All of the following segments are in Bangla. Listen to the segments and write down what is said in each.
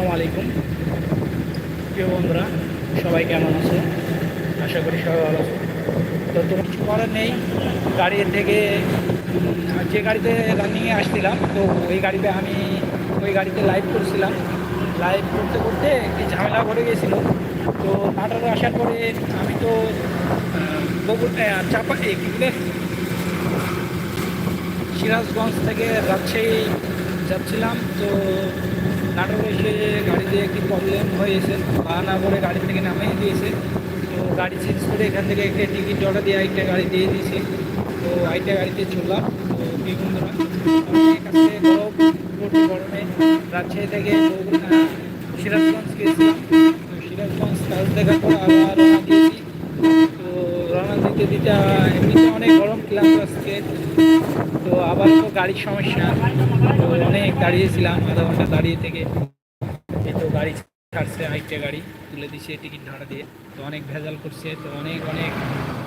আসসালামু আলাইকুম। প্রিয় বন্ধুরা, সবাই কেমন আছো? আশা করি সবাই ভালো তো তোমার কিছু করার নেই, গাড়ি থেকে যে গাড়িতে রানিংয়ে আসছিলাম, তো ওই গাড়িতে আমি, ওই গাড়িতে লাইভ করছিলাম। লাইভ করতে করতে একটি ঝামেলা ঘটে গেছিল। তো নাটোরে আসার পরে আমি তো বগুড়া চাপা সিরাজগঞ্জ থেকে রাজশাহী যাচ্ছিলাম। তো নাটোরে এসে গাড়িতে একটি প্রবলেম হয়েছে বাহানা করে গাড়ি থেকে নামিয়ে দিয়েছে। তো গাড়ি চেঞ্জ করে এখান থেকে একটা টিকিট অর্ডার দিয়ে আরেকটা গাড়ি দিয়ে দিয়েছে। তো আরেকটা গাড়িতে চললাম। তো বন্ধুরা এখান থেকে রাজশাহী থেকে বগুড়া, সিরাজগঞ্জ গিয়েছিলাম তো সিরাজগঞ্জ কাজ দেখার পর আবার রওনা দিয়েছি তো রওনা দিতে দিতে এমনিতে অনেক গরম ক্লাস আজকে তো আবার তো গাড়ির সমস্যা, তো অনেক দাঁড়িয়েছিলাম, আধা ঘণ্টা দাঁড়িয়ে থেকে। এই তো গাড়ি ছাড়ছে, আরেকটা গাড়ি তুলে দিছে টিকিট ভাড়া দিয়ে। তো অনেক ভেজাল করছে, তো অনেক অনেক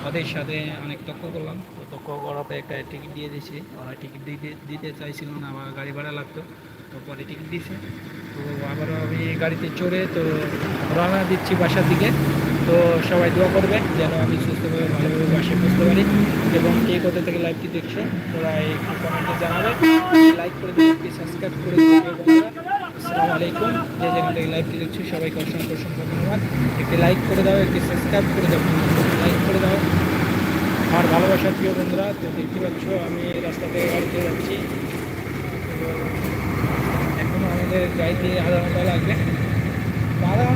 ওদের সাথে অনেক তক্ক করলাম। তো তক্ক করাতে একটা টিকিট দিয়ে দিয়েছে। ওরা টিকিট দিতে দিতে চাইছিল না, আবার গাড়ি ভাড়া লাগতো, তো পরে টিকিট দিয়েছে। তো আবারও আমি গাড়িতে চড়ে, তো রওনা দিচ্ছি বাসার দিকে। তো সবাই দোয়া করবে যেন আমি সুস্থভাবে, ভালোভাবে বাসে বুঝতে পারি। এবং কে কোথা থেকে লাইভটি দেখছ তোরা একটু কমেন্টে জানাবে। লাইক করে দেবে সাবস্ক্রাইব করে আসসালামু আলাইকুম। যে যেখান থেকে লাইভটি দেখছ, সবাইকে অসংখ্য অসংখ্য ধন্যবাদ। একটি লাইক করে দাও, একটি সাবস্ক্রাইব করে দাও লাইক করে দাও। আমার ভালোবাসার প্রিয় বন্ধুরা, তো দেখতে পাচ্ছ, আমি রাস্তা থেকে গাড়িতে যাচ্ছি। এখনও আমাদের গাড়িতে আধা ঘণ্টা লাগবে।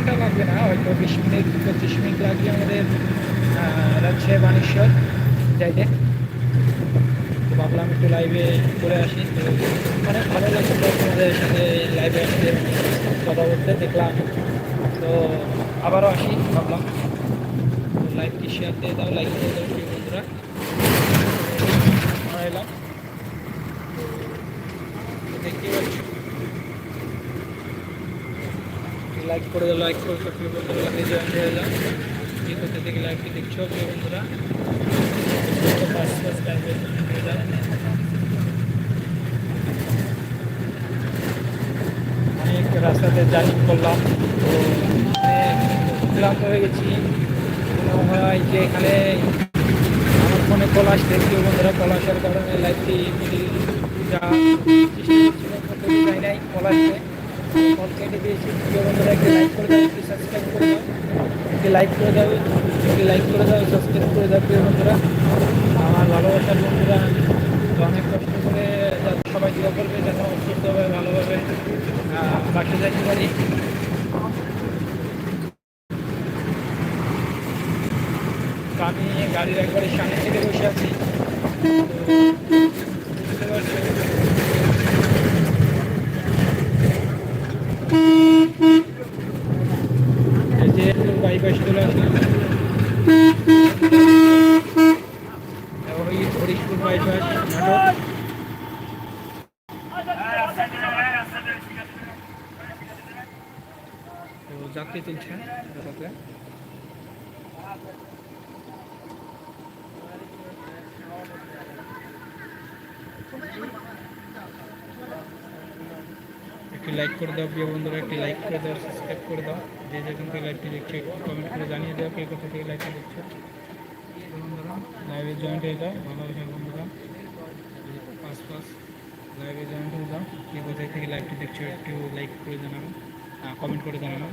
ঘণ্টা লাগবে না, হয়তো বিশ মিনিট, পঁচিশ মিনিট লাগবে আমাদের রাজশাহী বানেশ্বর যাইতে। তো ভাবলাম একটু লাইভে করে আসি। তো অনেক ভালো লাগছে তোমাদের সাথে লাইভে আসতে, কথা বলতে দেখলাম। তো আবারও আসি, ভাবলাম। লাইভটি শেয়ার দিয়ে দাও লাইক করে দাও বন্ধুরা। এলাম তো দেখতেই পাচ্ছ লাইক করে দাও লাইক করে প্রিয় বন্ধুরা জয়েন হয়ে যাও যে কোথা থেকে লাইভটি দেখছ প্রিয় বন্ধুরা? অনেক রাস্তাতে জার্নি করলাম। ক্লান্ত হয়ে গেছি। মনে হয় যে এখানে আমার ফোনে কল আসছে, কেউ বন্ধুরা কল আসার কারণে লাইভটি যা কল আসছে। কল কেটে করে দাও, একটি সাবস্ক্রাইব করে দাও। বন্ধুরা। আমার ভালোবাসার বন্ধুরা অনেক কষ্ট করে যাতে সবাই দোয়া করবে, যেন সুস্থভাবে ভালোভাবে বাসে যাইতে পারি। আমি গাড়ির একবারে সামনে থেকে বসে আছি তো বুঝতে পারছ এই যে বাইপাস চলে আসলাম ওই হরিশপুর বাইপাস নাটক তো যাত্রী তুলছে যাতায়াতে একটি লাইক করে দাও, প্রিয় বন্ধুরা, একটি লাইক করে দাও সাবস্ক্রাইব করে দাও। যে যেখান থেকে লাইভটি দেখছ, একটু কমেন্ট করে জানিয়ে দাও কে কোথা থেকে লাইভটি দেখছ। বন্ধুরা লাইভে জয়েন্ট হয়ে যাও ভালোবাসা বন্ধুরা। পাঁচ পাঁচ লাইভে জয়েন্ট হয়ে যাও। কে কোথায় থেকে লাইভটি দেখছ, একটু লাইক করে জানাবেন কমেন্ট করে জানাবেন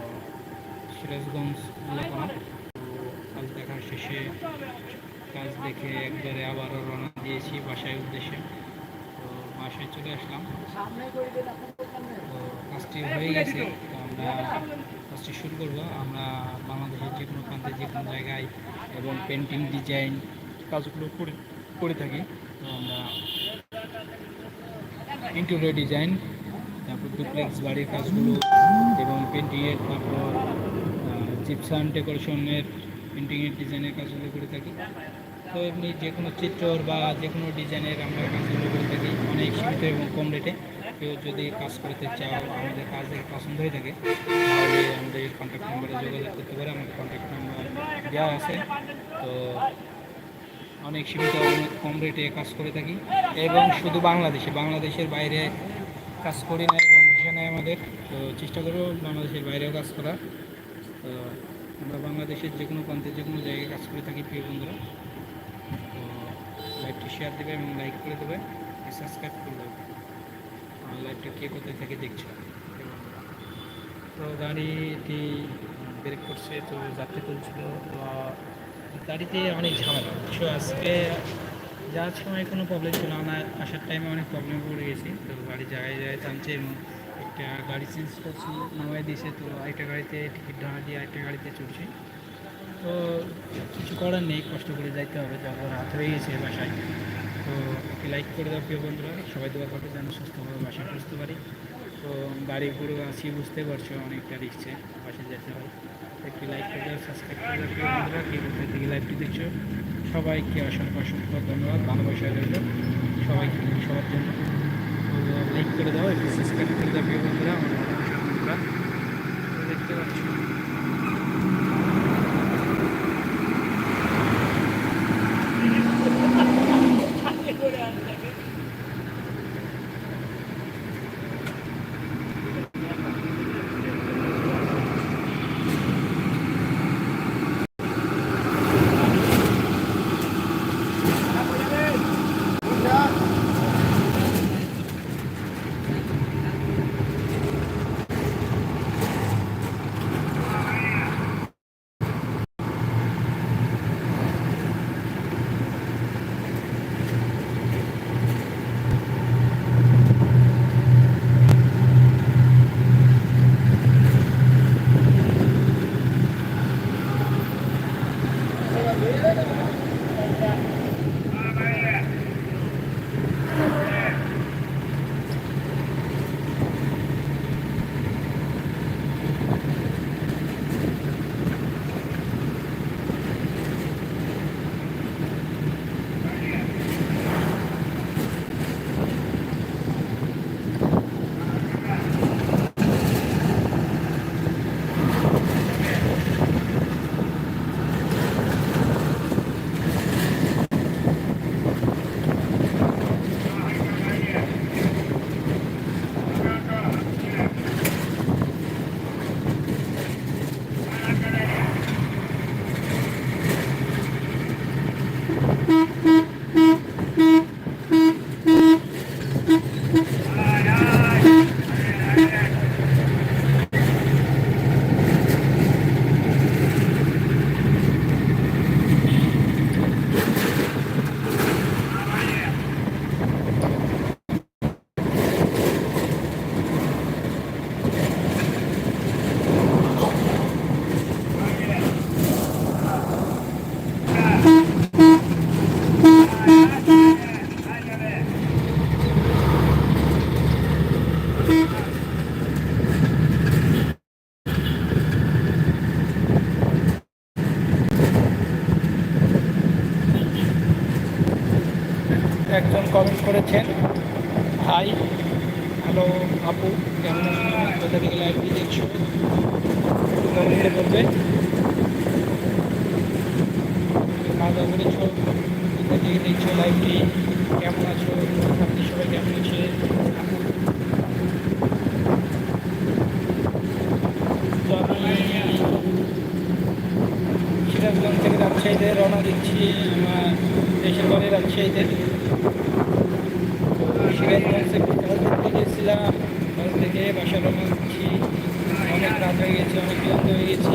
সিরাজগঞ্জ এলাকা। কাজ দেখার শেষে কাজ দেখে একবারে আবারও রওনা দিয়েছি বাসায় উদ্দেশ্যে। তো বাসায় চলে আসলাম। তো কাজটি হয়ে গেছে। তো আমরা কাজটি শুরু করব। আমরা বাংলাদেশের যে কোনো প্রান্তে যে কোনো জায়গায় এবং পেন্টিং, ডিজাইন কাজগুলো করে করে থাকি। তো আমরা ইন্টেরিয়র ডিজাইন তারপর ডুপ্লেক্স বাড়ির কাজগুলো এবং পেন্টিংয়ের তারপর জিপসান ডেকোরেশনের পেন্টিংয়ের ডিজাইনের কাজগুলো করে থাকি। তো এমনি যে কোনো চিত্রর বা যে কোনো ডিজাইনের আমরা কাজগুলো করে থাকি অনেক সীমিত এবং কম রেটে। কেউ যদি কাজ করতে চাও, আমাদের কাজ দেখে পছন্দ হয়ে থাকে, তাহলে আমাদের কন্ট্যাক্ট নাম্বারে যোগাযোগ করতে পারে। আমাদের কন্ট্যাক্ট নাম্বার দেওয়া আছে। তো অনেক সীমিত অনেক কম রেটে কাজ করে থাকি। এবং শুধু বাংলাদেশে, বাংলাদেশের বাইরে কাজ করি না এবং ভিসা নেই আমাদের। তো চেষ্টা করব বাংলাদেশের বাইরেও কাজ করার। তো আমরা বাংলাদেশের যে কোনো প্রান্তে যে কোনো জায়গায় কাজ করে থাকি প্রিয় বন্ধুরা। তো লাইভটি শেয়ার দেবে এবং লাইক করে দেবে সাবস্ক্রাইব করে দেবে। আমার লাইভটা কে কোথায় থেকে দেখছ। তো গাড়িটি ব্রেক করছে, তো যাত্রী তুলছিল। তো গাড়িতে অনেক ঝামেলা। তো আজকে যাওয়ার সময় কোনো প্রবলেম ছিল না। আসার টাইমে অনেক প্রবলেম পড়ে গেছি। তো গাড়ি জায়গায় জায়গায় টানছে এবং একটা গাড়ি চেঞ্জ করছি নামাই দিয়েছে তো আরেকটা গাড়িতে টিকিট ভাড়া দিয়ে আরেকটা গাড়িতে চলছি তো কিছু করার নেই, কষ্ট করে যাইতে হবে যখন রাত হয়ে গেছে বাসায়। তো একটি লাইক করে দাও প্রিয় বন্ধুরা, সবাই দোয়া করবে যেন সুস্থভাবে বাসায় বুঝতে পারি। তো গাড়ি করে আছি বুঝতে পারছ, অনেকটা রিক্সে বাসে যেতে হয়। একটি লাইক করে দাও সাবস্ক্রাইব করে দাও প্রিয় বন্ধুরা, কে কোথায় থেকে লাইভটি দেখছ। সবাইকে অসংখ্য অসংখ্য ধন্যবাদ, ভালোবাসা রইল। সবাইকে সবার জন্য। লাইক করে দাও একটু সাবস্ক্রাইব করে দাও বন্ধুরা আমার করেছেন। হাই, হ্যালো, আপু, কেমন কোথা থেকে লাইভটি দেখছ? কমেন্টে বলবে খাওয়া কোথা থেকে দেখছ লাইভটি কেমন আছো? আপনি সবাই কেমন আছে সিরাজগঞ্জ থেকে রাজশাহীতে রওনা দিচ্ছি। আমার দেশের বাড়ি রাজশাহীতে সিরাজগঞ্জে করতে গেছিলাম ঘর থেকে বাসা রওনা হচ্ছি অনেক রাত হয়ে গেছে, অনেক ক্লান্ত হয়ে গেছি।